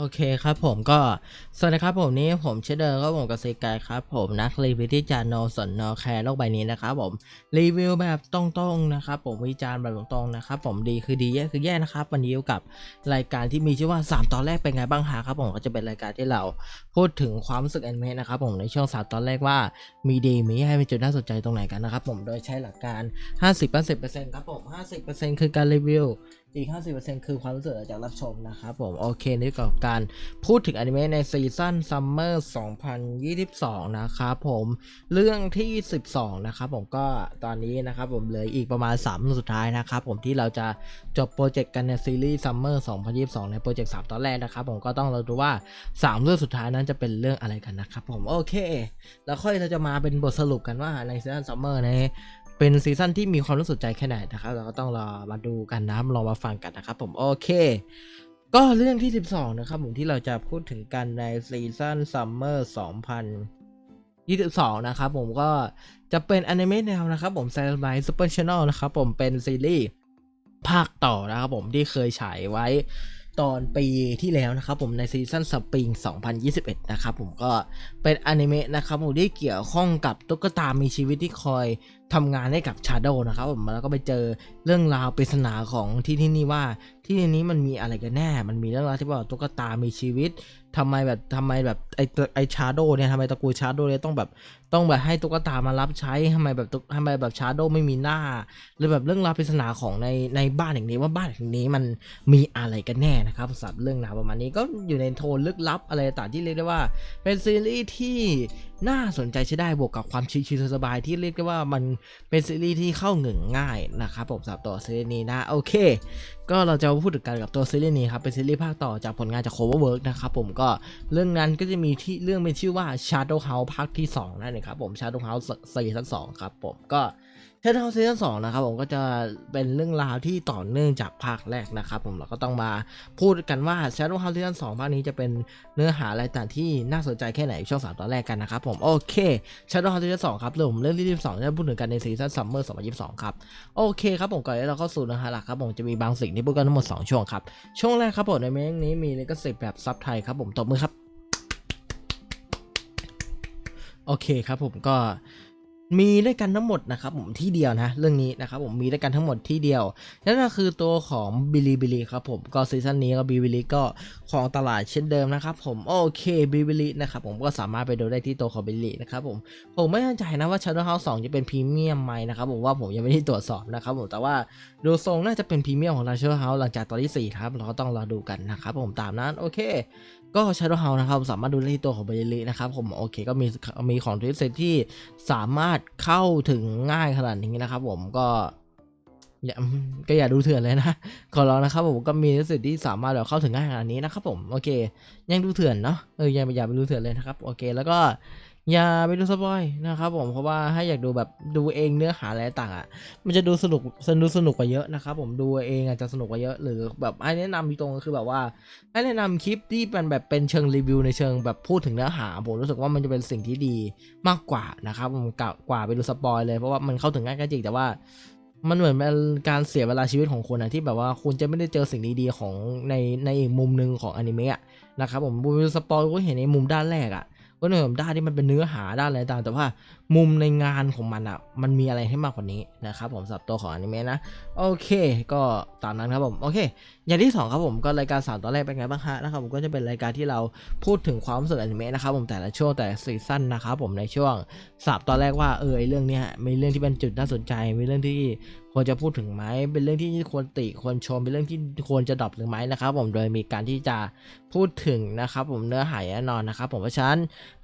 โอเคครับผมก็สวัสดีครับผมนี่ผมเชเดอร์ก็ผมกับเซกายครับผมนักรีวิวที่จะโนสนโนแคร์โลกใบนี้นะครับผมรีวิวแบบตรงๆนะครับผมวิจารณ์แบบตรงๆนะครับผมดีคือดีแย่คือแย่นะครับวันนี้อยู่กับรายการที่มีชื่อว่า 3 ตอนแรกเป็นไงบ้างฮะครับผมก็จะเป็นรายการที่เราพูดถึงความรู้สึกแอนเมะนะครับผมในช่วง 3 ตอนแรกว่ามีดีมีแย่มีจุดน่าสนใจตรงไหนกันนะครับผมโดยใช้หลักการ 50-50%ครับผม50%คือการรีวิว อีก 50%คือความรู้สึกจากรับชมนะครับผม โอเคนี่กับการพูดถึงอนิเมะในซีซั่นซัมเมอร์2022 นะครับผมเรื่องที่ 12 นะครับผมก็ตอนนี้นะครับผมเหลืออีกประมาณ3เรื่องสุดท้ายนะครับผมที่เราจะจบโปรเจกต์กันในซีรีส์ซัมเมอร์2022 ในโปรเจกต์ 3 ตอนแรกนะครับผมก็ต้องเราดูว่า 3 เรื่องสุดท้ายนั้นจะเป็นเรื่องอะไรกันนะครับผม โอเค แล้วค่อยเราจะมาเป็นบทสรุปกันว่าในซีซั่นซัมเมอร์ใน เป็นซีซั่นที่มีความรู้สนใจแค่ไหนนะครับ เราก็ต้องรอมาดูกันนะลองมาฟังกันนะครับ ผมโอเค ก็เรื่องที่ 12 นะครับผมที่เราจะพูดถึงกันในซีซั่นซัมเมอร์2022 นะครับผมก็จะเป็นอนิเมะแนวนะครับผม s a ซ b ไ y Super Channel นะครับผมเป็นซีรีส์ภาคต่อนะครับผมที่เคยฉายไว้ ตอนปีที่แล้วนะครับผมในซีซั่นสปริง 2021 นะครับผมก็เป็นอนิเมะนะครับผมที่เกี่ยวข้องกับตุ๊กตา มีชีวิตที่คอยทำงานให้กับชาโดนะครับผมแล้วก็ไปเจอเรื่องราวปริศนาของที่ที่นี่ว่า ที่ในนี้มันมีอะไรกันแน่ มันมีเรื่องราวที่ว่าตุ๊กตามีชีวิตทำไมแบบทำไมแบบไอตัวไอชาโดเนี่ยทำไมตระกูลชาโดเนี่ยต้องแบบต้องแบบให้ตุ๊กตามารับใช้ทำไมแบบตุ๊กทำไมแบบชาโดไม่มีหน้า หรือแบบเรื่องราวปริศนาของในในบ้านแห่งนี้ว่าบ้านแห่งนี้มันมีอะไรกันแน่นะครับสำหรับเรื่องราวประมาณนี้ก็อยู่ในโทนลึกลับอะไรต่างๆที่เรียกได้ว่า เป็นซีรีส์ที่น่าสนใจใช้ได้บวกกับความชิลๆสบายที่เรียกได้ว่ามันเป็นซีรีส์ที่เข้าหงึงง่ายนะครับผมสำหรับตัวซีรีส์นี้นะโอเค ก็เราจะพูดถึงกันกับตัวซีรีส์นี้ครับเป็นซีรีส์ภาคต่อจากผลงานจาก Coverwork นะครับผมก็เรื่องนั้นก็จะมีที่เรื่องเป็นชื่อว่า Shadow House ภาคที่2นั่นเองครับผม Shadow House ซีซั่น2ครับผมก็ Shadow House ซีซั่น2นะครับผมก็จะเป็นเรื่องราวที่ต่อเนื่องจากภาคแรกนะครับผมเราก็ต้องมาพูดกันว่า Shadow House ซีซั่น2ภาคนี้จะเป็นเนื้อหาอะไรต่างที่น่าสนใจแค่ไหนช่วง3ตอนแรกกันนะครับผม โอเค Shadow House ซีซั่น2ครับเรื่องเรื่องที่22จะพูดถึงกันในซีซั่น Summer 2022ครับ โอเคครับผมก่อนที่เราเข้าสู่เนื้อหาหลักครับผมจะมีบางสิ่งที่พูดกันทั้งหมด2ช่วงครับช่วงแรกครับผมในเมงนี้มีลิขสิทธิ์แบบซับไทยครับผมตบมือครับโอเคครับผมก็ มีด้วยกันทั้งหมดนะครับผมที่เดียวนะ เรื่องนี้นะครับผมมีด้วยกันทั้งหมดที่เดียวนั่นก็คือตัวของบิลีบิลีครับผมก็ซีซั่นนี้ก็บิลีบิลีก็ของตลาดเช่นเดิมนะครับผมโอเคบิบิลีนะครับผมก็สามารถไปดูได้ที่ตัวของบิลีนะครับผมผมไม่แน่ใจนะว่า Shadow House 2 จะเป็นพรีเมียมไหมนะครับผมว่าผมยังไม่ได้ตรวจสอบนะครับผมแต่ว่าดูทรงน่าจะเป็นพรีเมียมของ Shadow House หลังจากตอนที่4ครับเราก็ต้องรอดูกันนะครับผมตามนั้นโอเค ก็ Shadow House นะครับสามารถดูได้ที่ตัวของเบลลี่นะครับผมโอเคก็มีมีของทวิสเซตที่สามารถเข้าถึงง่ายขนาดนี้นะครับผมก็อย่าก็อย่าดูเถื่อนเลยนะ ขอร้องนะครับผมก็มีทวิสเซตที่สามารถแบบเข้าถึงง่ายขนาดนี้นะครับผมโอเค ยังดูเถื่อนเนาะเอออย่าอย่าไปดูเถื่อนเลยนะครับโอเค แล้วก็ อย่าไปดูสปอยนะครับผมเพราะว่าให้อยากดูแบบดูเองเนื้อหาอะไรต่างอะมันจะดูสนุกสนุกสนุกกว่าเยอะนะครับผมดูเองอาจจะสนุกกว่าเยอะหรือแบบให้แนะนำตรงก็คือแบบว่าให้แนะนำคลิปที่เป็นแบบเป็นเชิงรีวิวในเชิงแบบพูดถึงเนื้อหาผมรู้สึกว่ามันจะเป็นสิ่งที่ดีมากกว่านะครับผมกกว่าไปดูสปอยเลยเพราะว่ามันเข้าถึงง่ายก็จริงแต่ว่ามันเหมือนเป็นการเสียเวลาชีวิตของคุณนะที่แบบว่าคุณจะไม่ได้เจอสิ่งดีๆของในในอีกมุมหนึ่งของอนิเมะนะครับผมดูสปอยก็เห็นในมุมด้านแรกอะ ก็ในมุมด้านที่มันเป็นเนื้อหาด้านอะไรต่างแต่ว่ามุมในงานของมันอะมันมีอะไรให้มากกว่านี้นะครับผมสำหรับตัวของอนิเมะนะ โอเคก็ตามนั้นครับผม โอเค อย่างที่สองครับผมก็รายการสามตอนแรกเป็นไงบ้างฮะนะครับผมก็จะเป็นรายการที่เราพูดถึงความรู้สึกอนิเมะนะครับผมแต่ละช่วงแต่ซีซั่นนะครับผมในช่วงสามตอนแรกว่าเออไอเรื่องเนี้ยมีเรื่องที่เป็นจุดน่าสนใจมีเรื่องที่ ควรจะพูดถึงไหมเป็นเรื่องที่ควรติควรชมเป็นเรื่องที่ควรจะดรอปหรือไม่นะครับ ผมโดยมีการที่จะพูดถึงนะครับ ผมเนื้อหาแน่นอนนะครับผมเพราะฉะนั้น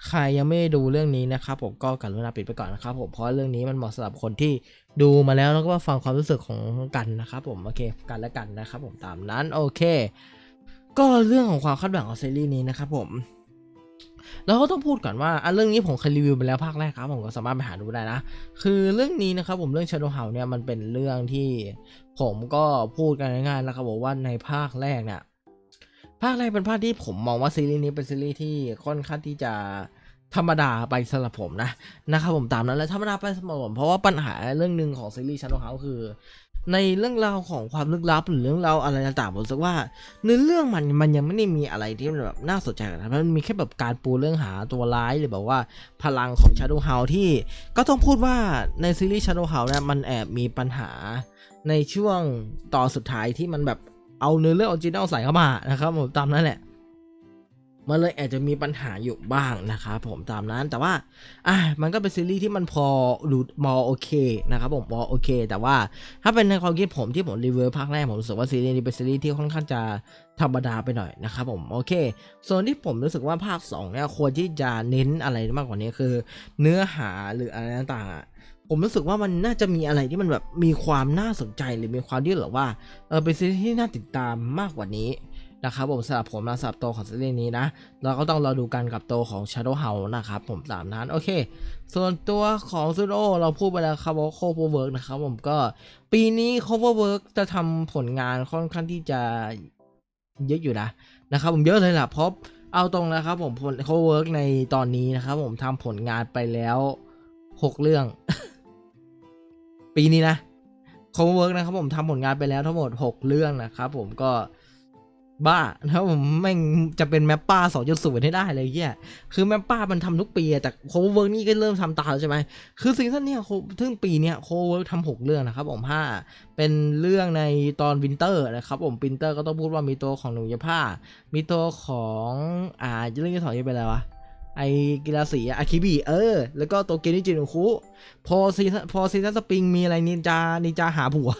ใครยังไม่ดูเรื่องนี้นะครับผมก็กรุณาปิดไปก่อนนะครับผมเพราะเรื่องนี้มันเหมาะสำหรับคนที่ดูมาแล้วแล้วก็มาฟังความรู้สึกของกันนะครับ ผมโอเคกันและกันนะครับ ผมตามนั้นโอเค ก็เรื่องของความคาดหวังของซีรีส์นี้นะครับผม เราก็ต้องพูดก่อนว่าอันเรื่องนี้ผมเคยรีวิวไปแล้วภาคแรกครับผมก็สามารถไปหาดูได้นะ คือเรื่องนี้นะครับผมเรื่อง Shadow House เนี่ยมันเป็นเรื่องที่ผมก็พูดกันง่ายๆแล้วครับว่าในภาคแรกเนี่ยภาคแรกเป็นภาคที่ผมมองว่าซีรีส์นี้เป็นซีรีส์ที่ค่อนข้างที่จะธรรมดาไปสำหรับผมนะนะครับผมตามนั้นและธรรมดาไปสำหรับผมเพราะว่าปัญหาเรื่องหนึ่งของซีรีส์ Shadow House คือ ในเรื่องราวของความลึกลับ หรือเรื่องราวอะไรต่างๆผมรู้สึกว่าเนื้อเรื่องมันมันยังไม่ได้มีอะไรที่มันแบบน่าสนใจนะมันมีแค่แบบการปูเรื่องหาตัวร้ายหรือแบบว่าพลังของ Shadow h o u s ที่ก็ต้องพูดว่าในซีรีส์ Shadow h o u s เนี่ยมันแอบมีปัญหาในช่วงต่อสุดท้ายที่มันแบบเอาเนื้อเรื่องออริจินัลใส่เข้ามานะครับผมตามนั้นแหละ มันเลยอาจจะมีปัญหาอยู่บ้างนะครับผมตามนั้นแต่ว่าอะมันก็เป็นซีรีส์ที่มันพอดูมอโอเคนะครับผมมอโอเค แต่ว่าถ้าเป็นในความคิดผมที่ผมรีวิวภาคแรกผมรู้สึกว่าซีรีส์นี้เป็นซีรีส์ที่ค่อนข้างจะธรรมดาไปหน่อยนะครับผมโอเค ส่วนที่ผมรู้สึกว่าภาค2เนี่ยควรที่จะเน้นอะไรมากกว่านี้คือ เนื้อหาหรืออะไรต่างๆผมรู้สึกว่ามันน่าจะมีอะไรที่มันแบบมีความน่าสนใจหรือมีความที่แบบว่าเออเป็นซีรีส์ที่น่าติดตามมากกว่านี้ นะครับผมสำหรับผมนะสำหรับตัวของซีรีส์นี้นะ เราก็ต้องรอดูกันกับตัวของ Shadow House นะครับผมตามนั้นโอเค ส่วนตัวของซูโรเราพูดไปแล้วครับว่า cover work นะครับผมก็ปีนี้ cover work จะทำผลงานค่อนข้างที่จะเยอะอยู่นะนะครับผมเยอะเลยล่ะเพราะเอาตรงนะครับผมผล cover work ในตอนนี้นะครับผมทำผลงานไปแล้ว 6 เรื่อง ปีนี้นะ cover work นะครับผมทำผลงานไปแล้วทั้งหมด 6 เรื่องนะครับผมก็ บ้านะครับผมแม่งจะเป็นแมปป้า2.0ให้ได้เลยเหี้ยคือแมปป้ามันทำทุกปีแต่โคเวิร์กนี่ก็เริ่มทำตาแล้วใช่ไหมคือซีซั่นเนี้ยโคซึ่งปีเนี้ยโคเวิร์กทำหกเรื่องนะครับผมห้าเป็นเรื่องในตอนวินเตอร์นะครับผมวินเตอร์ก็ต้องพูดว่ามีตัวของหนูยาผ้า มีตัวของอ่าเรื่องที่สองจะเป็นอะไรวะไอกีฬาสีอาคิบิเออ แล้วก็ตัวเกนิจินุคุพอซีซั่นพอซีซั่นสปริงมีอะไรนินจานินจาหาผัว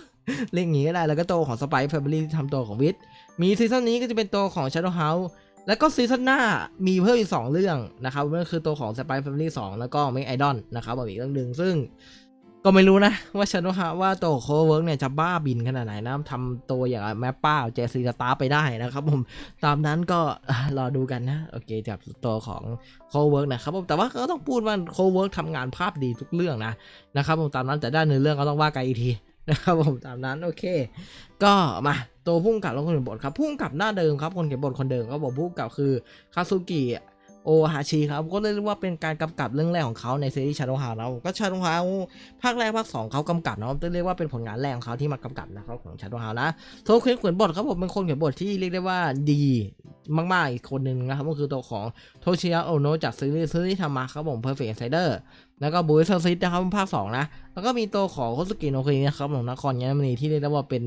เรียกองงี้ก็ได้แล้วก็ตัวของสไปซ์แฟมิลี่ที่ทำตัวของวิท มีซีซั่นนี้ก็จะเป็นตัวของ Shadow House แล้วก็ซีซั่นหน้ามีเพิ่มอีก 2 เรื่องนะครับนั่นคือตัวของ Spy Family 2 แล้วก็ Make Idol นะครับอีกเรื่องหนึ่งซึ่งก็ไม่รู้นะ ว่า Shadow House ว่าตัวโคเวิร์กเนี่ยจะบ้าบินขนาดไหนนะทำตัวอย่างแมปป้าเจซีสตาร์ไปได้นะครับผมตามนั้นก็รอดูกันนะ โอเคจากตัวของโคเวิร์กนะครับผมแต่ว่าก็ต้องพูดว่าโคเวิร์กทำงานภาพดีทุกเรื่องนะนะครับผมตามนั้นแต่ด้านเนื้อเรื่องก็ต้องว่ากันอีกทีนะครับผมตามนั้นโอเค ก็มา ตัวพุ่งกับแล้วคนเขียนบทครับพุ่งกับหน้าเดิมครับคนเขียนบทคนเดิมครับผมพุ่งกับคือคาซุกิโอฮาชิครับก็เรียกว่าเป็นการกำกับเรื่องแรกของเขาในซีรีส์ชาโดฮาแล้วก็ชาโดฮาภาคแรกภาคสองเขากำกับนะต้องเรียกว่าเป็นผลงานแรกของเขาที่มากำกับนะครับของชาโดฮานะตัวคนเขียนบทครับผมเป็นคนเขียนบทที่เรียกได้ว่าดีมากๆอีกคนหนึ่งนะครับก็คือตัวของโทชิยะโอโนะจากซีรีส์ซีรีส์ธรรมะครับผม Perfect Insider แล้วก็บูเอสซิตนะครับภาคสองนะแล้วก็มีตัวของโคสกิโนคุนะครับของนครยานมณีที่เรียกได้ว่าเป็น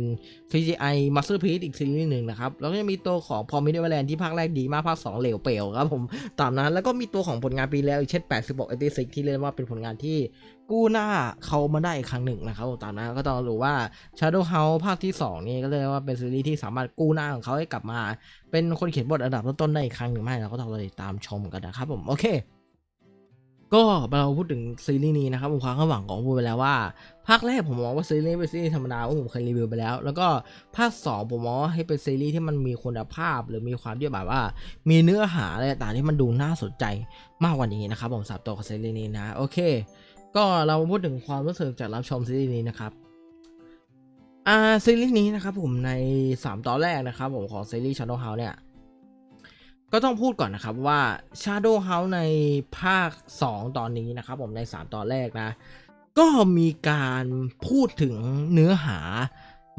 CGI Masterpiece อีกซีรีส์หนึ่งนะครับแล้วก็ยังมีตัวของพอมิเดอร์แลนด์ที่ภาคแรกดีมากภาค2เหลวเปลวครับผมตามนั้นแล้วก็มีตัวของผลงานปีแล้วอีกเช่น86 86ที่เรียกว่าเป็นผลงานที่กู้หน้าเขามาได้อีกครั้งหนึ่งนะครับตามนั้นก็ต้องรู้ว่า Shadow House ภาคที่ 2 นี่ก็เลยกว่าเป็นซีรีส์ที่สามารถกู้หน้าของเขาให้กลับมา เป็นคนเขียนบทอันดับต้นๆได้อีกครั้งหนึ่งไหมเราก็ต้องติดตามชมกันนะครับผมโอเค ก็เราพูดถึงซีรีส์นี้นะครับผมความคาดหวังของผมไปแล้วว่า ภาคแรกผมมองว่าซีรีส์เป็นซีรีส์ธรรมดาว่าผมเคยรีวิวไปแล้ว แล้วก็ภาค 2 ผมมองว่าให้เป็นซีรีส์ที่มันมีคุณภาพ หรือมีความที่แบบว่า มีเนื้อหาอะไรต่างที่มันดูน่าสนใจมากกว่านี้นะครับผมสับตัวของซีรีส์นี้นะโอเค ก็เรามาพูดถึงความรู้สึกจากรับชมซีรีส์นี้นะครับอ่าซีรีส์นี้นะครับผมใน 3 ตอนแรกนะครับผมของซีรีส์ Shadow House เนี่ย ก็ต้องพูดก่อนนะครับว่า Shadow House ในภาค 2 ตอนนี้นะครับผมใน 3 ตอนแรกนะ ก็มีการพูดถึงเนื้อหา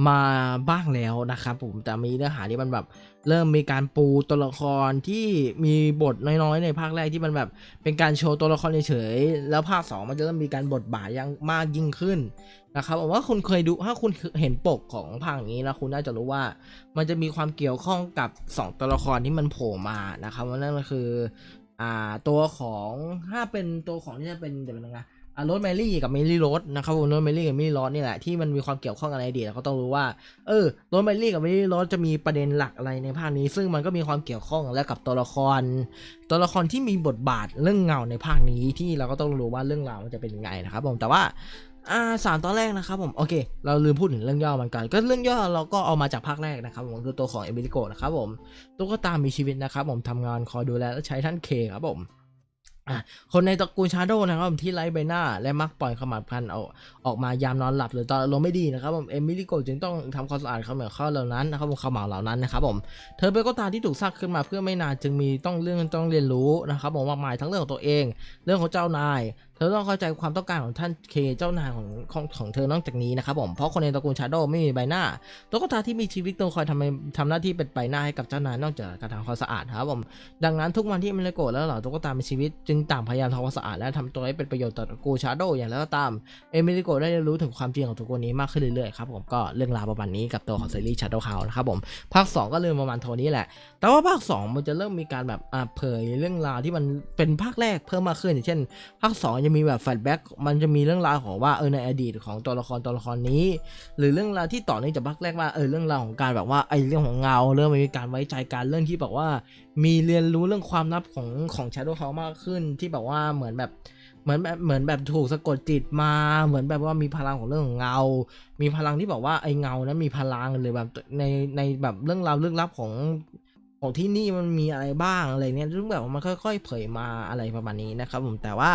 มาบ้างแล้วนะครับผมแต่มีเนื้อหาที่มันแบบเริ่มมีการปูตัวละครที่มีบทน้อยๆ ในภาคแรกที่มันแบบเป็นการโชว์ตัวละครเฉยๆแล้วภาค 2 มันจะเริ่มมีการบทบาทยังมากยิ่งขึ้นนะครับผมว่าคุณเคยดูถ้าคุณเห็นปกของภาคนี้แล้วคุณน่าจะรู้ว่า มันจะมีความเกี่ยวข้องกับ 2 ตัวละครที่มันโผล่มานะครับว่านั่นก็คืออ่าตัวของถ้าเป็นตัวของที่จะเป็นเดี๋ยวเป็นยังไง โรสแมรี่กับเมลี่โรสนะครับผมโรสแมรี่กับเมลี่โรสนี่แหละที่มันมีความเกี่ยวข้องกันในอดีตเขาต้องรู้ว่าเออโรสแมรี่กับเมลี่โรสจะมีประเด็นหลักอะไรในภาคนี้ ซึ่งมันก็มีความเกี่ยวข้องและกับตัวละคร ตัวละครที่มีบทบาทเรื่องเงาในภาคนี้ที่เราก็ต้องรู้ว่าเรื่องราวมันจะเป็นยังไงนะครับผมแต่ว่าอ่าสามตอนแรกนะครับผมโอเค เราลืมพูดถึงเรื่องย่อมันกันก็เรื่องย่อเราก็เอามาจากภาคแรกนะครับผมคือตัวของเอมิลิโกนะครับผมตุ๊กตามีชีวิตนะครับผมทำงานคอยดูแลและใช้ท่านเคครับผม คนในตระกูลชาโดนะครับผมที่ไร้ใบหน้า และมักปล่อยขมัดพันเอาออกมายามนอนหลับหรือตอนอารมณ์ไม่ดีนะครับผมเอมิลิโกจึงต้องทำความสะอาดขมเหลวข้าวเหล่านั้นนะครับผมขมเหลาเหล่านั้นนะครับผมเธอเป็นก็ตาที่ถูกสร้างขึ้นมาเพื่อไม่นานจึงมีต้องเรื่องต้องเรียนรู้นะครับผมมากมายทั้งเรื่องของตัวเอง เรื่องของเจ้านาย เธอต้องเข้าใจความต้องการของท่านเคเจ้านายของของของเธอนอกจากนี้นะครับผมเพราะคนในตระกูลชาโดไม่มีใบหน้าตุ๊กตาที่มีชีวิตต้องคอยทำทำหน้าที่เป็นใบหน้าให้กับเจ้านายนอกจากการทำความสะอาดครับผมดังนั้นทุกวันที่มิเลโกะและเหล่าตุ๊กตามีชีวิต จึงต่างพยายามทำความสะอาดและทำตัวให้เป็นประโยชน์ต่อตระกูลชาโดอย่างไรก็ตามเอมิลิโกะได้เรียนรู้ถึงความจริงของตัวคนนี้มากขึ้นเรื่อยๆครับผมก็เรื่องราวประมาณนี้กับตัวของซีรีส์ชาโดว์เฮานะครับผมภาค 2 ก็เริ่มประมาณโทนี้แหละ แต่ว่าภาค 2 มันจะเริ่มมีการแบบเผยเรื่องราวที่มันเป็นภาคแรกเพิ่มมากขึ้นอย่างเช่น ภาค 2จะมีแบบแฟลชแบ็กมันจะมีเรื่องราวของว่าเออในอดีตของตัวละครตัวละครนี้ หรือเรื่องราวที่ต่อเนื่องจากภาคแรกว่าเออเรื่องราวของการแบบว่าไอเรื่องของเงาเรื่องมีการไว้ใจกันเรื่องที่แบบว่า มีเรียนรู้เรื่องความลับของของ Shadow House มากขึ้นที่แบบว่าเหมือนแบบเหมือนแบบเหมือนแบบถูกสะกดจิตมาเหมือนแบบว่ามีพลังของเรื่องของเงา มีพลังที่บอกว่าไอเงานั้นมีพลังหรือแบบในในแบบเรื่องราวลึกลับของของที่นี่มันมีอะไรบ้างอะไรเนี่ยซึ่งแบบมันค่อย ๆ เผยมาอะไรประมาณนี้นะครับผมแต่ว่า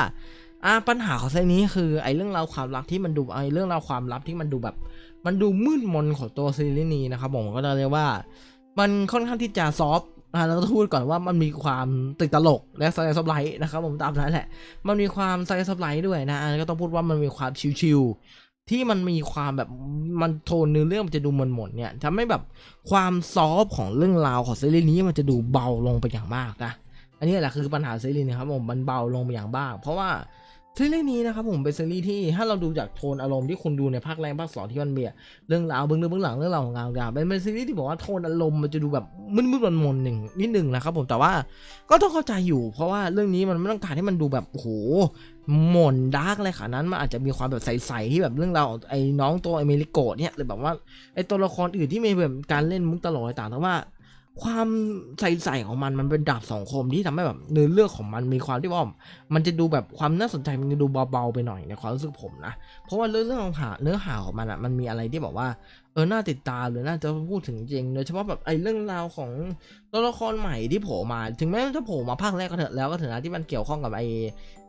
อ่าปัญหาของเซตนี้คือไอ้เรื่องราวความลับที่มันดูไอ้เรื่องราวความลับที่มันดูแบบ มันดูมืดมนของตัวซีรีส์นี้นะครับผมก็จะเรียกว่า มันค่อนข้างที่จะซอฟต์อ่าเราต้องพูดก่อนว่ามันมีความติดตลกและไซส์ซับไลท์นะครับผมตามนั้นแหละ มันมีความไซส์ซับไลท์ด้วยนะอ่าก็ต้องพูดว่ามันมีความชิวๆที่มันมีความแบบมันโทนเนื้อเรื่องมันจะดูหม่นๆเนี่ยทำให้แบบความซอฟต์ของเรื่องราวของซีรีส์นี้มันจะดูเบาลงไปอย่างมากนะอันนี้แหละคือปัญหาซีรีส์นะครับผมมันเบาลงไปอย่างมากเพราะว่า ซีรีส์นี้นะครับผมเป็นซีรีส์ที่ถ้าเราดูจากโทนอารมณ์ที่คุณดูในภาคแรกภาคสองที่มันเมียเรื่องราวเบื้องลึกเบื้องหลังเรื่องราวของงานกาเป็นเป็นซีรีส์ที่บอกว่าโทนอารมณ์มันจะดูแบบมึนๆมนๆหนึ่งนิดหนึ่งนะครับผมแต่ว่าก็ต้องเข้าใจอยู่ เพราะว่าเรื่องนี้มันไม่ต้องการให้มันดูแบบโอ้โหหม่นดาร์กอะไรขนาดนั้นมันอาจจะมีความแบบใสๆที่แบบเรื่องราวไอ้น้องตัวอเมริโกเนี่ยหรือแบบว่าไอ้ตัวละครอื่นที่มีแบบการเล่นมุกตลกต่างๆแต่ว่า ความใสๆของมันมันเป็นดาบสองคมที่ทำให้แบบเนื้อเรื่องของมันมีความที่ว่ามันจะดูแบบความน่าสนใจมันจะดูเบาๆไปหน่อยในความรู้สึกผมนะเพราะว่าเรื่องเรื่องของหาเนื้อหาของมันอะมันมีอะไรที่บอกว่า เออ น่าติดตามหรือน่าจะพูดถึงจริง โดยเฉพาะแบบไอ้เรื่องราวของตัวละครใหม่ที่โผล่มา ถึงแม้จะโผล่มาภาคแรกก็เถอะแล้วก็เถอะนะที่มันเกี่ยวข้องกับไอ้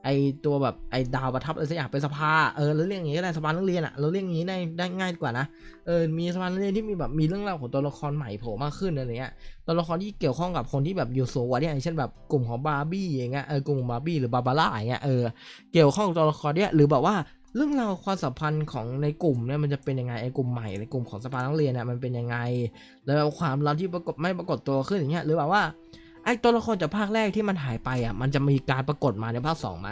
ไอ้ตัวแบบไอ้ดาวประทับอะไรสักอย่างเป็นสภา เออแล้วเรียกอย่างนี้ก็ได้สภานักเรียนอะเราเรียกองนี้ได้ได้ง่ายกว่านะ เออ มีสภานักเรียนที่มีแบบมีเรื่องราวของตัวละครใหม่โผล่มากขึ้นอะไรเงี้ย ตัวละครที่เกี่ยวข้องกับคนที่แบบอยู่สูงกว่าเนี่ยอย่างเช่นแบบกลุ่มของบาร์บี้อย่างเงี้ย เออกลุ่มบาร์บี้หรือบาบาร่าอย่างเงี้ย เออ เกี่ยวข้องตัวละครเนี่ยหรือแบบว่า เรื่องราวความสัมพันธ์ของในกลุ่มเนี่ยมันจะเป็นยังไงไอ้กลุ่มใหม่ในกลุ่มของสภานักเรียนเนี่ยมันเป็นยังไง แล้วความลับที่ปรากฏไม่ปรากฏตัวขึ้นอย่างเงี้ยหรือแบบว่าไอ้ตัวละครจากภาคแรกที่มันหายไปอะมันจะมีการปรากฏมาในภาคสองไหม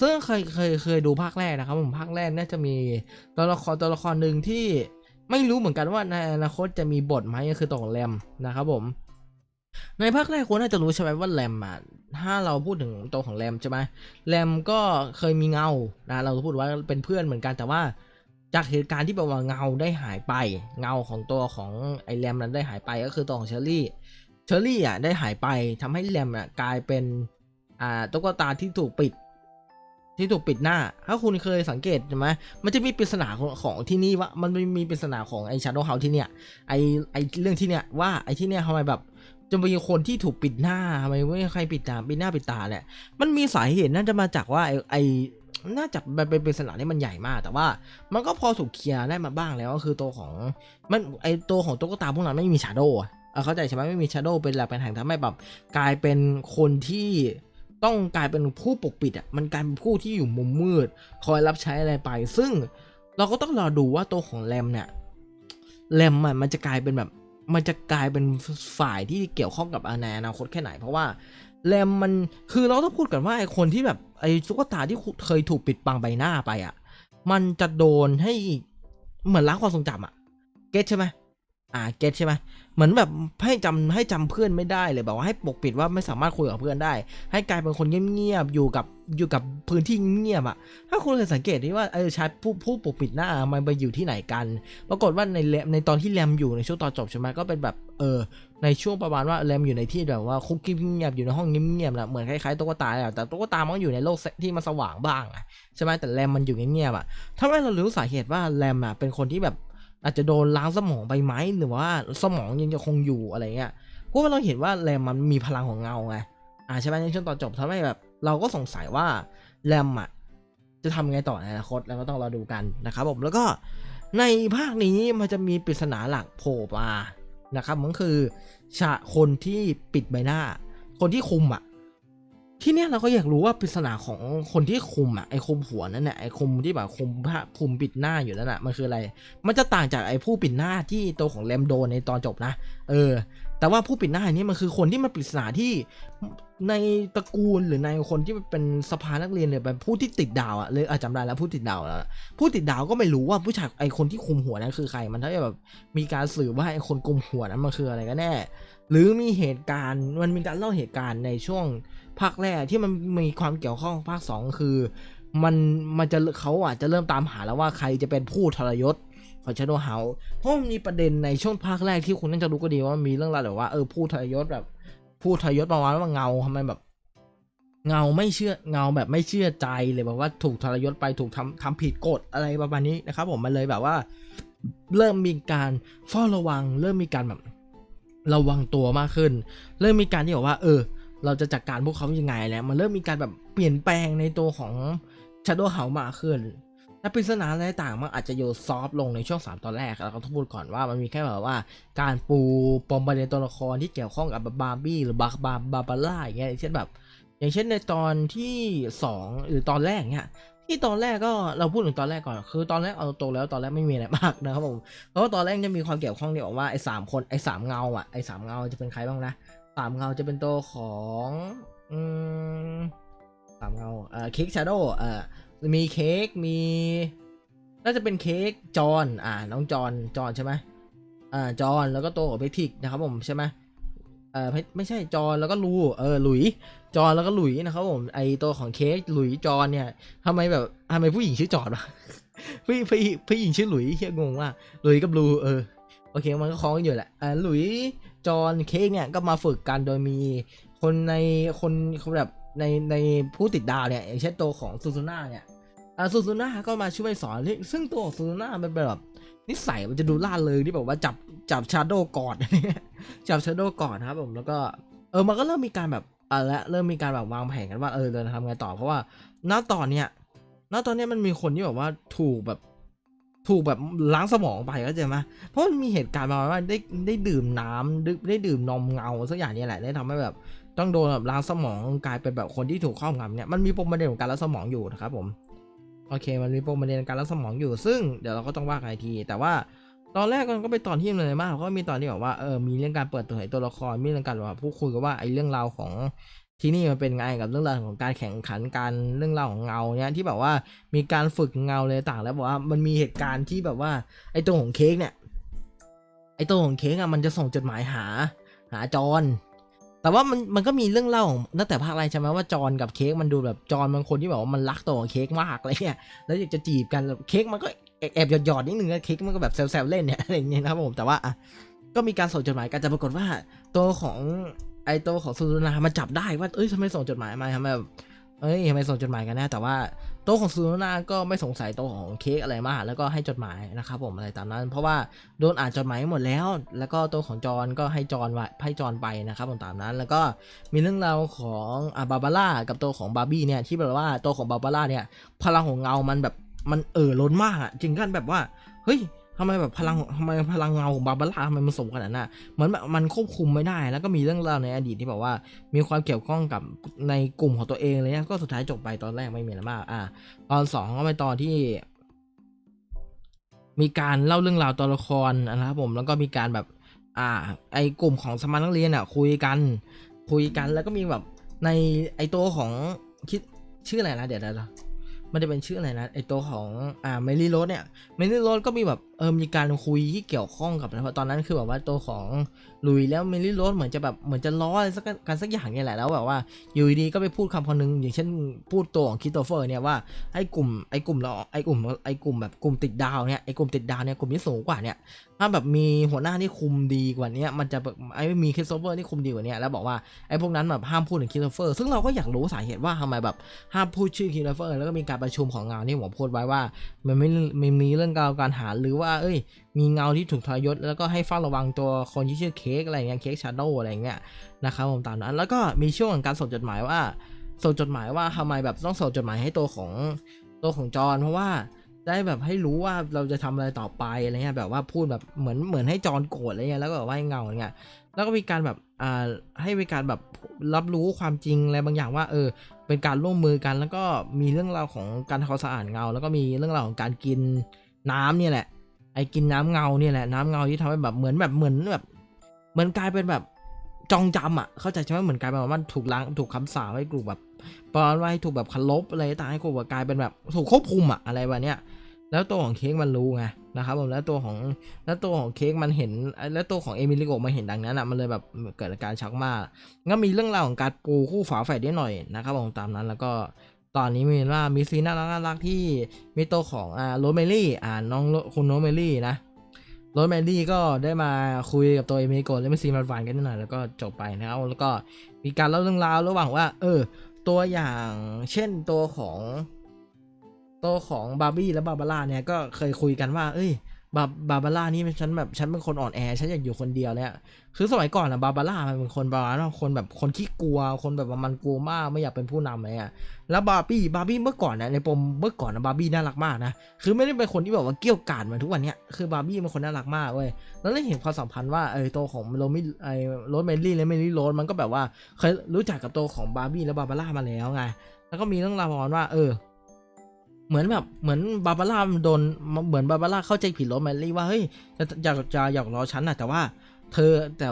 ซึ่งเคยเคยเคยดูภาคแรกนะครับผมภาคแรกน่าจะมีตัวละครตัวละครหนึ่งที่ไม่รู้เหมือนกันว่าในอนาคตจะมีบทไหมก็คือตัวของแรมนะครับผม ในภาคแรกคุณน่าจะรู้ใช่ไหมว่าแรมอะถ้าเราพูดถึงตัวของแรมใช่ไหมแรมก็เคยมีเงานะเราพูดว่าเป็นเพื่อนเหมือนกันแต่ว่า จากเหตุการณ์ที่แบบว่าเงาได้หายไป เงาของตัวของไอแรมนั้นได้หายไปก็คือตัวของเชอรี่เชอรี่อะได้หายไปทำให้แรมอะกลายเป็นอ่าตุ๊กตาที่ถูกปิด ที่ถูกปิดหน้า ถ้าคุณเคยสังเกตใช่ไหมมันจะมีปริศนาของของที่นี่ว่ามันมีปริศนาของไอชาร์โดเฮาที่เนี่ยไอไอเรื่องที่เนี่ยว่าไอที่เนี่ยทำไมแบบ จะมีคนที่ถูกปิดหน้าทำไมไม่ใครปิดตาปิดหน้าปิดตาเนี่ยมันมีสาเหตุน่าจะมาจากว่าไอไอน่าจะมันเป็นปริศนาที่มันใหญ่มาก แต่ว่ามันก็พอถูกเคลียร์ได้มาบ้างแล้วก็คือตัวของมันไอตัวของตุ๊กตาพวกนั้นไม่มีชาร์โดอะเข้าใจใช่ไหมไม่มีชาร์โดเป็นหลักเป็นแห่งทำให้แบบกลายเป็นคนที่ต้องกลายเป็นผู้ปกปิดอะมันกลายเป็นผู้ที่อยู่มุมมืด คอยรับใช้อะไรไป ซึ่งเราก็ต้องรอดูว่าตัวของแรมเนี่ยแรมมันมันจะกลายเป็นแบบ มันจะกลายเป็นฝ่ายที่เกี่ยวข้องกับอานาคตแค่ไหน เพราะว่าแรมมันคือเราต้องพูดกันว่าไอคนที่แบบไอตุ๊กตาที่เคยถูกปิดบังใบหน้าไปอะ มันจะโดนให้เหมือนล้างความทรงจำอะ เก็ตใช่ไหมอ่าเก็ตใช่ไหมเหมือนแบบให้จำให้จำเพื่อนไม่ได้เลยแบบว่าให้ปกปิดว่าไม่สามารถคุยกับเพื่อนได้ ให้กลายเป็นคนเงียบๆอยู่กับ อยู่กับพื้นที่เงียบอะถ้าคุณเคยสังเกตที่ว่าเออชายผู้ผู้ปกปิดหน้ามันไปอยู่ที่ไหนกัน ปรากฏว่าในแรมในตอนที่แรมอยู่ในช่วงตอนจบใช่ไหมก็เป็นแบบเออในช่วงประมาณว่าแรมอยู่ในที่แบบว่าคุกกี้เงียบอยู่ในห้องเงียบๆนะเหมือนคล้ายๆตุ๊กตาอะแต่ตุ๊กตามันอยู่ในโลกที่มันสว่างบ้างอะใช่ไหมแต่แรมมันอยู่เงียบๆอะถ้าไม่เรารู้สาเหตุว่าแรมอะเป็นคนที่แบบอาจจะโดนล้างสมองไปไหมหรือว่าสมองยังจะคงอยู่อะไรเงี้ยเพราะว่าเราเห็นว่าแรมมันมีพลังของเงาไงอ่าใช่ไหมในช่วงตอนจบทำให้แบบ เราก็สงสัยว่าแรมอะจะทำไงต่อในอนาคตแล้วก็ต้องรอดูกันนะครับผมแล้วก็ในภาคนี้มันจะมีปริศนาหลักโผล่มานะครับมันคือชะคนที่ปิดใบหน้า คนที่คุมอะ ที่เนี้ยเราก็อยากรู้ว่าปริศนาของคนที่คุมอะไอ้คุมหัวนั่นแหละไอ้คุมที่แบบคุมผ้าคุมปิดหน้าอยู่นั่นแหะมันคืออะไร มันจะต่างจากไอ้ผู้ปิดหน้าที่ตัวของแรมโดนในตอนจบนะ เออ แต่ว่าผู้ปิดหน้าอันนี้มันคือคนที่มันปริศนาที่ในตระกูลหรือในคนที่เป็นสภานักเรียนเนี่ยเป็นผู้ที่ติดดาวอะเลยอาจจำได้แล้วผู้ติดดาวแล้วผู้ติดดาวก็ไม่รู้ว่าผู้ชายไอ้คนที่คุมหัวนั้นคือใคร มันถ้าแบบมีการสืบว่าไอ้คนกุมหัวนั้นมันคืออะไรกันแน่ หรือมีเหตุการณ์มันมีการเล่าเหตุการณ์ในช่วงภาคแรกที่มันมีความเกี่ยวข้องภาคสองคือ มันมันจะเขาอะจะเริ่มตามหาแล้วว่าใครจะเป็นผู้ทรยศ ของ Shadow House เพราะมันมีประเด็นในช่วงภาคแรกที่คุณน่าจะรู้ก็ดีว่ามีเรื่องราวแบบว่าเออผู้ทรยศแบบผู้ทรยศประมาณว่าเงาทำไมแบบเงาไม่เชื่อเงาแบบไม่เชื่อใจเลยแบบว่าถูกทรยศไปถูกทำทำผิดกฎอะไรประมาณนี้นะครับ ผมมันเลยแบบว่า เริ่มมีการเฝ้าระวัง เริ่มมีการแบบระวังตัวมากขึ้น เริ่มมีการที่บอกว่า เออ เราจะจัดการพวกเขายังไงแล้วมันเริ่มมีการแบบเปลี่ยนแปลงในตัวของ Shadow h o u s มากขึ้น และปริศนาอะไรต่างมันอาจจะโยซอฟลงในช่วง 3 ตอนแรกเราก็ต้องพูดก่อนว่ามันมีแค่แบบว่าการปูปมประเด็นตัวละครที่เกี่ยวข้องกับบาร์บี้หรือบาบาร์บาร์บาร่าอย่างเงี้ยเช่นแบบ อย่างเช่นในตอนที่ 2 หรือตอนแรกเนี่ยที่ตอนแรกก็เราพูดถึงตอนแรกก่อน คือตอนแรกเอาตรงแล้วตอนแรกไม่มีอะไรมากนะครับผมเพราะว่าตอนแรกจะมีความเกี่ยวข้องเนี่ยบอกว่าไอ้สามคนไอ้สามเงาอะไอ้สามเงาจะเป็นใครบ้างนะสามเงาจะเป็นตัวของอืมสามเงาเอ่อค้กชาโดเอ่อ มีเค้กมี น่าจะเป็นเค้กจอนอ่าน้องจอนจอนใช่ไหมอ่าจอนแล้วก็ตัวของเบทิกนะครับผมใช่ไหมเออไม่ไม่ใช่จอนแล้วก็ลูเออหลุยจอนแล้วก็หลุยนะครับผมไอตัวของเค้กหลุยจอนเนี่ยทำไมแบบทำไมผู้หญิงชื่อจอนวะผู้ผู้ผู้หญิงชื่อหลุยเฮียงงว่าหลุยกับลูเออโอเคมันก็คล้องกันอยู่แหละอ่าหลุยจอนเค้กเนี่ยก็มาฝึกกันโดยมีคนในคนคนแบบ ในในผู้ติดดาวเนี่ยอย่างเช่นตัวของซูซูน่าเนี่ยอ่าซูซูน่าก็มาช่วยสอนซึ่งตัวของซูซูน่ามันเป็นแบบนิสัยมันจะดูล่าเริงที่แบบว่าจับจับชาโดก่อนจับชาโดว์ก่อนครับผมแล้วก็เออมันก็เริ่มมีการแบบอะและเริ่มมีการแบบวางแผนกันว่าเออเราจะทำไงต่อเพราะว่าณตอนเนี้ยณตอนเนี้ยมันมีคนที่แบบว่าถูกแบบถูกแบบล้างสมองไปก็จอไหมเพราะมันมีเหตุการณ์ประมาณว่าได้ได้ดื่มน้ำได้ได้ดื่มนมเงาสักอย่างนี้แหละได้ทำให้แบบ ต้องโดนแบบล้างสมองกลายเป็นแบบคนที่ถูกครอบงำเนี่ยมันมีปมประเด็นของการล้างสมองอยู่นะครับผมโอเค มันมีปมประเด็นการล้างสมองอยู่ ซึ่งเดี๋ยวเราก็ต้องว่ากันที แต่ว่าตอนแรกมันก็เป็นตอนที่เลยมากเพรามีตอนที่แบบว่าเออมีเรื่องการเปิดตัวตัวละครมีเรื่องการแบบพูดคุยกันว่าไอ้เรื่องราวของที่นี่มันเป็นไงกับเรื่องราวของการแข่งขันการเรื่องราวของเงาเนี่ยที่แบบว่ามีการฝึกเงาเลยต่างแล้วบอกว่ามันมีเหตุการณ์ที่แบบว่าไอ้ตัวของเค้กเนี่ยไอ้ตัวของเค้กอะมันจะส่งจดหมายหา หาจอน แต่ว่ามันมันก็มีเรื่องเล่าของตั้งแต่ภาคไรใช่ไหมว่าจอนกับเค้กมันดูแบบจอนบางคนที่แบบว่ามันรักตัวของเค้กมากอะไรเนี่ยแล้วอยากจะจีบกันเค้กมันก็แอบหยอดหยอดๆนิดนึงนะเค้กมันก็แบบแซวๆเล่นเนี่ยอะไรเงี้ยนะครับผมแต่ว่าอะก็มีการส่งจดหมายกันแต่ปรากฏว่าตัวของไอตัวของซูซูนามาจับได้ว่าเอ้ยทำไมส่งจดหมายมาทำไมแบบ เอ้ยทำไมส่งจดหมายกันแน่แต่ว่าโตัวของซูซูนาก็ไม่สงสัยโตัวของเค้กอะไรมากแล้วก็ให้จดหมายนะครับผมอะไรตามนั้น เพราะว่าโดนอ่านจดหมายหมดแล้ว แล้วก็โตัวของจอนก็ให้จอนไว้ให้จอนไปนะครับผมตามนั้น แล้วก็มีเรื่องราวของอ่าบาบาร่ากับโตัวของบาร์บี้เนี่ยที่แบบว่าโตัวของบาบาร่าเนี่ยพลังของเงามันแบบมันเอ่อล้นมากอะจริงกันแบบว่าเฮ้ย ทำไมแบบพลังทำไมพลังเงาของบาบาร่าทำไมมันสูงขนาดนั้นอะเหมือนแบบมันควบคุมไม่ได้ แล้วก็มีเรื่องราวในอดีตที่แบบว่า มีความเกี่ยวข้องกับในกลุ่มของตัวเองเลยนะก็สุดท้ายจบไปตอนแรกไม่มีอะไรมาก อะตอนสองก็ไปตอนที่มีการเล่าเรื่องราวตัวละครนะครับผมแล้วก็มีการแบบ อ่า ไอกลุ่มของสมานักเรียนอะ คุยกัน คุยกันแล้วก็มีแบบในไอตัวของคิดชื่ออะไรนะเดี๋ยวเดี๋ยวเดี๋ยวมันจะเป็นชื่ออะไรนะไอตัวของอ่าเมลี่โรสเนี่ยเมลี่โรสก็มีแบบเออมีการคุยที่เกี่ยวข้องกับเพราะตอนนั้นคือแบบว่าตัวของลุยแล้วเมลี่โรสเหมือนจะแบบเหมือนจะล้ออะไรสักกันสักอย่างเนี่ยแหละแล้วแบบว่าอยู่ดีๆก็ไปพูดคำคนนึงอย่างเช่นพูดตัวของคิโตเฟอร์เนี่ยว่าไอ้กลุ่มไอ้กลุ่มเราไอ้กลุ่มไอ้กลุ่มแบบกลุ่มติดดาวเนี่ยไอ้กลุ่มติดดาวเนี่ยกลุ่มที่สูงกว่าเนี่ยถ้าแบบมีหัวหน้าที่คุมดีกว่านี้มันจะแบบไอ้มีคิโตเฟอร์ที่คุมดีกว่านี้แล้วบอกว่าไอ้พวกนั้นแบบห้ามพูดถึงคิโตเฟอร์ซึ่งเราก็อยากรู้สาเหตุว่าทำไมแบบห้ามพูดชื่อคิโตเฟอร์แล้วก็มีการประชุมของงานที่ผมพูดไว้ว่ามันไม่ไม่มีเรื่องการหาหรือว่าเอ้ย มีเงาที่ถูกทรยศ แล้วก็ให้เฝ้าระวังตัวคนที่ชื่อเค้กอะไรเงี้ยเค้กชาโดอะไรเงี้ยนะครับผมตามนั้นแล้วก็มีช่วงของการส่งจดหมายว่าส่งจดหมายว่าทำไมแบบต้องส่งจดหมายให้ตัวของตัวของจอนเพราะว่าได้แบบให้รู้ว่าเราจะทำอะไรต่อไปอะไรเงี้ยแบบว่าพูดแบบเหมือนเหมือนให้จอนโกรธอะไรเงี้ยแล้วก็แบบว่าเงาอะไรเงี้ยแล้วก็มีการแบบอ่าให้มีการแบบรับรู้ความจริงอะไรบางอย่างว่าเออเป็นการร่วมมือกัน แล้วก็มีเรื่องราวของการทำความสะอาดเงา แล้วก็มีเรื่องราวของการกินน้ำเนี่ยแหละ ไอ้กินน้ำเงาเนี่ยแหละน้ำเงาที่ทำให้แบบเหมือนแบบเหมือนแบบเหมือนกลายเป็นแบบจองจำอะ เข้าใจใช่ไหมเหมือนกลายเป็นว่ามันถูกล้างถูกคำสาปให้กลุ่มแบบประมาณว่าให้ถูกแบบเคารพอะไรต่างให้กลุ่มแบบกลายเป็นแบบถูกควบคุมอะอะไรแบบเนี้ยแล้วตัวของเค้กมันรู้ไงนะครับผมแล้วตัวของแล้วตัวของเค้กมันเห็นแล้วตัวของเอมิลิโกะมาเห็นดังนั้นอะมันเลยแบบเกิดอาการชักมากก็มีเรื่องราวของการปูคู่ฝาแฝดได้หน่อยนะครับผมตามนั้นแล้วก็ ตอนนี้มีว่ามีซีนน่ารักน่ารักที่มีตัวของอ่าโรเมลี่อ่าน้องคุณโรเมลี่นะโรสแมรี่ก็ได้มาคุยกับตัวเอเมโกะแล้วมีซีนหวานๆกันนิดหน่อยแล้วก็จบไปนะครับแล้วก็มีการเล่าเรื่องราวระหว่างว่า เออ ตัวอย่างเช่นตัวของ ตัวของบาร์บี้และบาบาร่าเนี่ยก็เคยคุยกันว่า เอ้ย บาบาบาร่านี่ฉันแบบฉันเป็นคนอ่อนแอฉันอยากอยู่คนเดียวเนี่ยคือสมัยก่อนอะบาบาร่ามันเป็นคนประมาณว่าคนแบบคนขี้กลัว คนแบบมันกลัวมากไม่อยากเป็นผู้นำอะไรอะแล้วบาร์บี้บาร์บี้เมื่อก่อนนะในปมเมื่อก่อนนะบาร์บี้น่ารักมากนะคือไม่ได้เป็นคนที่แบบว่าเกี้ยวกาดเหมือนทุกวันเนี้ยคือบาร์บี้เป็นคนน่ารักมากเว้ยแล้วได้เห็นความสัมพันธ์ว่าเออตัวของโรมิไอโรสเมลี่และเมลี่โรสมันก็แบบว่าเคยรู้จักกับตัวของบาร์บี้และบาบาร่ามาแล้วไงแล้วก็มีเรื่องราวประมาณว่าเออ เหมือนแบบเหมือนบาบาร่าโดนเหมือนบาบาร่าเข้าใจผิดโรสเมลี่ว่าเฮ้ยจะอยากจะอยากรอฉันนะแต่ว่าเธอแต่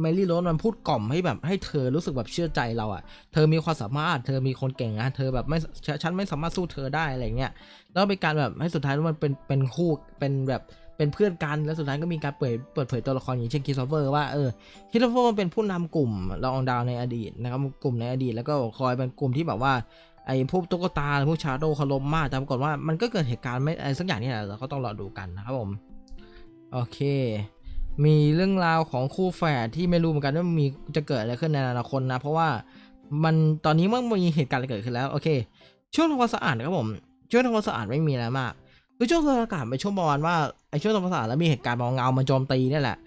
เมลี่โรสมันพูดกล่อมให้แบบให้เธอรู้สึกแบบเชื่อใจเราอะ่ะ เธอมีความสามารถ เธอมีคนเก่งนะเธอแบบไม่ฉันไม่สามารถสู้เธอได้อะไรเงี้ยแล้วเป็นการแบบให้สุดท้ายมันเป็นเป็นคู่เป็นแบบเป็นเพื่อนกันแล้วสุดท้ายก็มีการเปิดเปิดเผยตัวละครอย่างเช่นคิสโตเฟอร์ว่าเออคิสโตเฟอร์มันเป็นผู้นำกลุ่มละอองดาวในอดีตนะครับกลุ่มในอดีตแล้วก็คอยเป็นกลุ่มที่แบบว่า ไอ้พวกตุ๊กตาพวกชาโดว์เคารพมากแต่ปรากฏว่ามันก็เกิดเหตุการณ์ไม่อะไรสักอย่างนี่แหละเราก็ต้องรอดูกันนะครับผมโอเค มีเรื่องราวของคู่แฝดที่ไม่รู้เหมือนกันว่ามีจะเกิดอะไรขึ้นในอนาคตนะ เพราะว่ามันตอนนี้มันมีเหตุการณ์อะไรเกิดขึ้นแล้วโอเค ช่วงทำความสะอาดครับผมช่วงทำความสะอาดไม่มีอะไรมากคือช่วงทำความสะอาดเป็นช่วงประมาณว่าไอ้ช่วงทำความสะอาดแล้วมีเหตุการณ์มองเงามาโจมตีนี่แหละ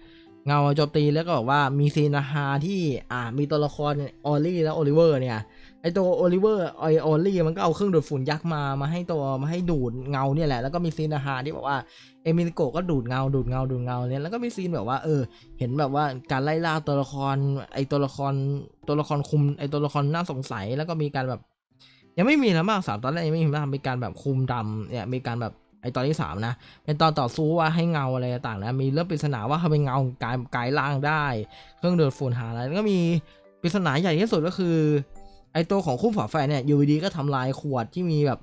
เงามาโจมตีแล้วก็บอกว่ามีซีนาฮาที่อ่ามีตัวละครออลลี่และโอลิเวอร์เนี่ย ไอตัวโอลิเวอร์ไอออลลี่มันก็เอาเครื่องดูดฝุ่นยักษ์มามาให้ตัวมาให้ดูดเงาเนี่ยแหละแล้วก็มีซีนอาฮารที่บอกว่าเอมิลโกก็ดูดเงาดูดเงาดูดเงาเนี่ยแล้วก็มีซีนแบบว่าเออ เห็นแบบว่าการไล่ล่าตัวละคร ไอตัวละครตัวละครคุมไอตัวละครน่าสงสัยแล้วก็มีการแบบ ยังไม่มีแล้วมากสามตอนแรกยังไม่มีมากมีการแบบคุมดำเนี่ยมีการแบบไอตอนที่สามนะเป็นตอนต่อสู้ว่าให้เงาอะไรต่างนะมีเรื่องปริศนาว่าเขาเป็นเงากายกายล่างได้ เครื่องดูดฝุ่นหาอะไรแล้วก็มีปริศนาใหญ่ที่สุดก็คือ ไอตัวของคู่ฝาแฝดเนี่ยอยู่ดีก็ทำลายขวดที่มีแบบ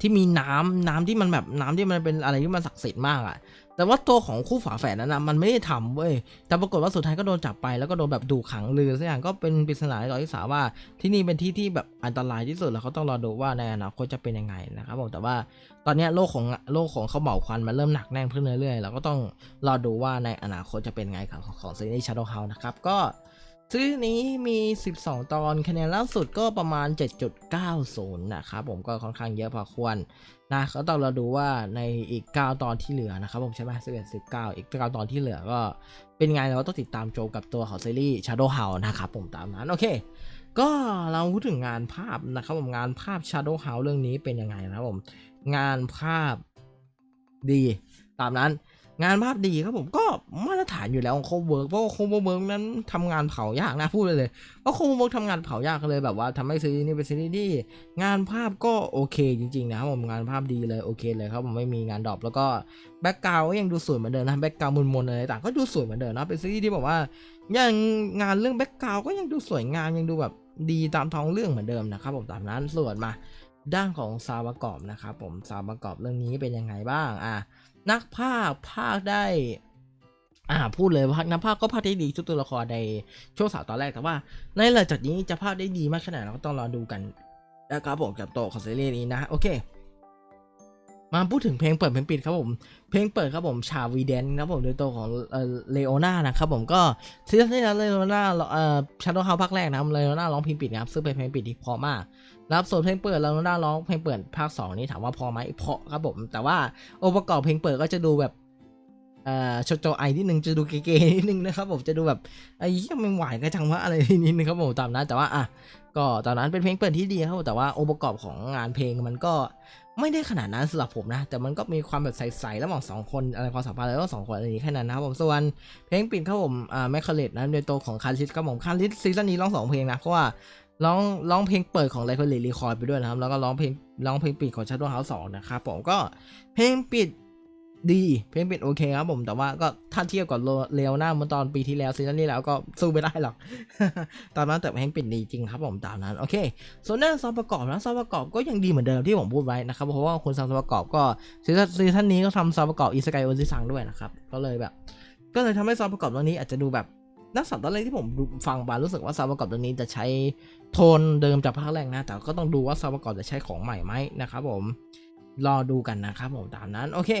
ที่มีน้ำน้ำที่มันแบบน้ำที่มันเป็นอะไรที่มันศักดิ์สิทธิ์มากอะแต่ว่าตัวของคู่ฝาแฝดนั้นนะมันไม่ได้ทำเว้ยแต่ปรากฏว่าสุดท้ายก็โดนจับไปแล้วก็โดนแบบดูขังลือสักอย่างก็เป็นปริศนาในตอนที่สาว่า ที่นี่เป็นที่ที่แบบอันตรายที่สุดแล้วเขาต้องรอดูว่าในอนาคตจะเป็นยังไงนะครับผมแต่ว่าตอนนี้โลกของโลกของเขาเหมาควันมันเริ่มหนักแน่นขึ้นเรื่อยๆเราก็ต้องรอดูว่าในอนาคตจะเป็นไงของของซีรีส์ Shadow House นะครับก็ ซีรีส์นี้มี 12 ตอนคะแนนล่าสุดก็ประมาณ 7.90 นะครับผมก็ค่อนข้างเยอะพอควรนะก็ต้องเราดูว่าในอีก 9 ตอนที่เหลือนะครับผมใช่ไหมสิบเอ็ดสิบเก้าอีก 9 ตอนที่เหลือก็เป็นไงเราก็ต้องติดตามโจกับตัวของซีรีส์ Shadow House นะครับผมตามนั้น โอเค ก็เราพูดถึงงานภาพนะครับผมงานภาพ Shadow House เรื่องนี้เป็นยังไงนะครับผมงานภาพดีตามนั้น งานภาพดีครับผมก็มาตรฐานอยู่แล้วของโคเวิร์กเพราะว่าโคเวิร์กนั้นทำงานเผายากนะพูดเลยเลยเพราะโคเวิร์กทำงานเผายากเลยแบบว่าทำให้ซีรีส์นี้เป็นซีรีส์ที่งานภาพก็โอเคจริงๆนะครับผมงานภาพดีเลยโอเคเลยครับผมไม่มีงานดรอปแล้วก็แบ็กกราวก็ยังดูสวยเหมือนเดิมนะแบ็กกราวมนๆอะไรต่างก็ดูสวยเหมือนเดิมนะเป็นซีรีส์ที่แบบว่ายังงานเรื่องแบ็กกราวก็ยังดูสวยงามยังดูแบบดีตามท้องเรื่องเหมือนเดิมนะครับผมตามนั้นส่วนมาด้านของซาวประกอบนะครับผมซาวประกอบเรื่องนี้เป็นยังไงบ้างอะ นักภาคภาคได้ อ่าพูดเลยว่านักภาคก็ภาคได้ดีทุกตัวละครในช่วงสาวตอนแรกแต่ว่า ในหลังจากนี้จะภาคได้ดีมากขนาดไหนเราก็ต้องรอดูกันนะครับผมกับโตของซีรีส์นี้นะ โอเค มาพูดถึงเพลงเปิดเพลงปิดครับผม เพลงเปิดครับผมชาวีเดนครับผมโดยตัวของเลโอนานะครับผมก็ซีซั่นที่แล้วเลโอนาเอ่อชาโดว์เฮาภาคแรกนะครับเลโอนาร้องเพลงปิดนะครับซึ่งเป็นเพลงปิดที่เพราะมากรับส่วนเพลงเปิดเราได้ร้องเพลงเปิดภาค 2 นี้ถามว่าพอไหมเพราะครับผม แต่ว่าองค์ประกอบเพลงเปิดก็จะดูแบบเอ่อโชโจไอนิดนึงจะดูเก๋ๆนิดนึงนะครับผมจะดูแบบไอ้ยังไม่ไหวก็จังว่าอะไรนิดนึงครับผมตามนั้นแต่ว่าอะก็ตอนนั้นเป็นเพลงเปิดที่ดีครับแต่ว่าองค์ประกอบของงานเพลงมันก็ ไม่ได้ขนาดนั้นสำหรับผมนะ แต่มันก็มีความแบบใสๆระหว่างสองคนอะไรความสัมพันธ์แล้วก็สองคนอะไรอย่างนี้แค่นั้นนะครับผมส่วนเพลงปิดครับผมอ่าแมคคาเลตนะโดยตัวของคาริสครับผมคาริสซีซั่นนี้ร้องสองเพลงนะเพราะว่าร้องร้องเพลงเปิดของไลคอนเลรีคอร์ดไปด้วยนะครับแล้วก็ร้องเพลงร้องเพลงปิดของ Shadow House 2นะครับผมก็เพลงปิด ดีเพลงปิดโอเคครับผมแต่ว่าก็ถ้าเทียบกับเรียวหน้าเมื่อตอนปีที่แล้วซีซั่นนี้แล้วก็สู้ไม่ได้หรอก ตอนนั้นแต่เพลงปิดดีจริงครับผมตามนั้นโอเค ส่วนด้านซอฟประกอบนะซอฟประกอบก็ยังดีเหมือนเดิมที่ผมพูดไว้นะครับเพราะว่าคุณทำซอฟประกอบก็ซีซั่นซีซั่นนี้ก็ทำซอฟประกอบอีสกายโอซิซังด้วยนะครับก็เลยแบบ ก็เลยทำให้ซอฟประกอบตรงนี้อาจจะดูแบบนักสัตว์ตอนแรกที่ผมฟังมารู้สึกว่าซอฟประกอบตรงนี้จะใช้โทนเดิมจากภาคแรกนะ แต่ก็ต้องดูว่าซอฟประกอบจะใช้ของใหม่ไหมนะครับผม รอดูกันนะครับผมตามนั้น โอเค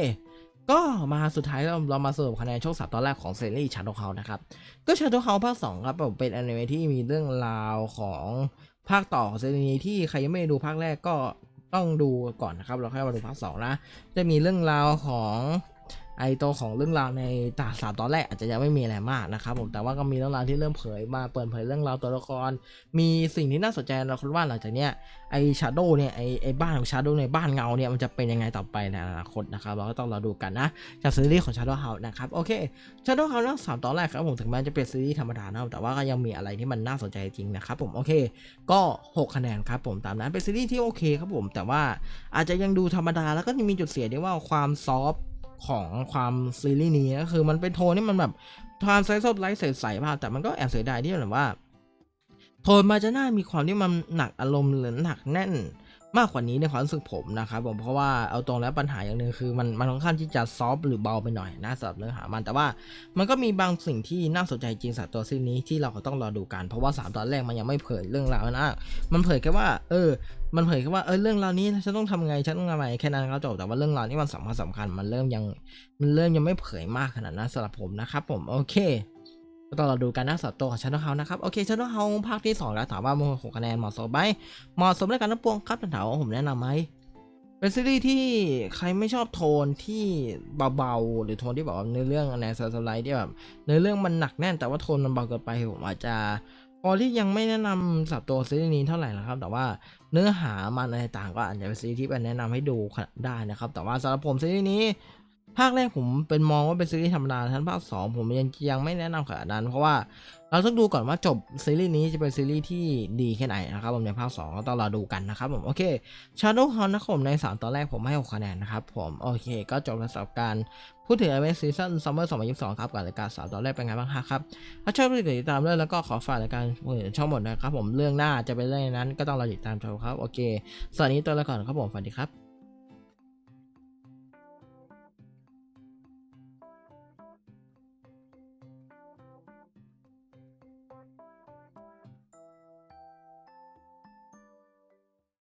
ก็มาสุดท้ายเราเรามาสรุปคะแนนช่วงสามตอนแรกของซีรีส์ชาโดว์เฮานะครับ ก็ชาโดว์เฮาภาคสองครับผมเป็นอนิเมะที่มีเรื่องราวของภาคต่อของซีรีส์นี้ที่ใครยังไม่ด้ดูภาคแรกก็ต้องดูก่อนนะครับ เราค่อยมาดูภาคสองนะ จะมีเรื่องราวของ ไอตัวของเรื่องราวในตาสามตอนแรกอาจจะยังไม่มีอะไรมากนะครับผมแต่ว่าก็มีเรื่องราวที่เริ่มเผยมาเปิดเผยเรื่องราวตัวละคร มีสิ่งที่น่าสนใจเราคิดว่าหลังจากเนี้ยไอชาโดว์เนี่ยไอไอบ้านของชาโดว์ในบ้านเงาเนี่ยมันจะเป็นยังไงต่อไปในอนาคตนะครับเราก็ต้องรอดูกันนะจากซีรีส์ของ Shadow House นะครับโอเค Shadow House ทั้งสามตอนแรกครับผมถึงแม้จะเป็นซีรีส์ธรรมดานะแต่ว่าก็ยังมีอะไรที่มันน่าสนใจจริงนะครับผมโอเค ก็ 6 คะแนนครับผมตามนั้นเป็นซีรีส์ที่โอเคครับผมแต่ว่าอาจจะยังดูธรรมดาแล้วก็มีจุดเสียที่ว่าความซอฟ ของความซีรีส์นี้ก็คือมันเป็นโทนที่มันแบบความไซส์สดไลท์ใสๆมากแต่มันก็แอบเสียดายที่แบบว่า โทนมาจะน่ามีความที่มันหนักอารมณ์หรือหนักแน่น มากกว่านี้ในความรู้สึกผมนะครับผมเพราะว่าเอาตรงแล้วปัญหาอย่างหนึ่งคือมันมันค่อนข้างที่จะซอฟหรือเบาไปหน่อยนะสำหรับเนื้อหามันแต่ว่ามันก็มีบางสิ่งที่น่าสนใจจริงสำหรับตัวซีรีส์นี้ที่เราก็ต้องรอดูกัน เพราะว่าสามตอนแรกมันยังไม่เผยเรื่องราวนะมันเผยแค่ว่า เออ มันเผยแค่ว่าเออเรื่องราวนี้ฉันต้องทำไงฉันต้องทำไงแค่นั้นก็จบแต่ว่าเรื่องราวนี้มันสำคัญสำคัญมันเริ่มยังมันเริ่มยังไม่เผยมากขนาดนั้นสำหรับผมนะครับผมโอเค ก็ต้องเราดูกันนะสับตัวของช n น e l เฮานะครับ โอเคช n น e l เฮาภาคที่ 2 แล้วถามว่าโมหกคะแนนเหมาะสมไหมเหมาะสมในการนับปวงครับถามว่าผมแนะนำไหมเป็นซีรีส์ที่ใครไม่ชอบโทนที่เบาๆ หรือโทนที่แบบว่าเนื้อเรื่องในสไลด์ที่แบบเนื้อเรื่องมันหนักแน่นแต่ว่าโทนมันเบาเกินไปผมอาจจะพอที่ยังไม่แนะนำสับตัวซีรีส์นี้เท่าไหร่นะครับ แต่ว่าเนื้อหามันอะไรต่างก็อาจจะเป็นซีรีส์ที่เป็นแนะนำให้ดูได้นะครับ แต่ว่าสำหรับผมซีรีส์นี้ ภาคแรกผมเป็นมองว่าเป็นซีรีส์ธรรมดาท่านภาคสองผมยังยังไม่แนะนำขนาดนั้น เพราะว่าเราต้องดูก่อนว่าจบซีรีส์นี้จะเป็นซีรีส์ที่ดีแค่ไหนนะครับผมในภาค2ก็ต้องรอดูกันนะครับผมโอเค Shadow h o u n นะครับผมใน 3 ตอนแรกผมให้ 6 คะแนนนะครับผมโอเค ก็จบแล้วสำหรับการพูดถึง i อ s ซีซั่นซัมเมอร์2022 ครับกับรายการ3ตอนแรกเป็นไงบ้างครับ ถ้าชอบก็ติดตามด้วยแล้วก็ขอฝากรายการช่องหมดนะครับผมเรื่องหน้าจะเป็นเรื่องนั้นก็ต้องรอติดตามชมครับโอเคสวัสดีตัวละครครับผมสวัสดีครับ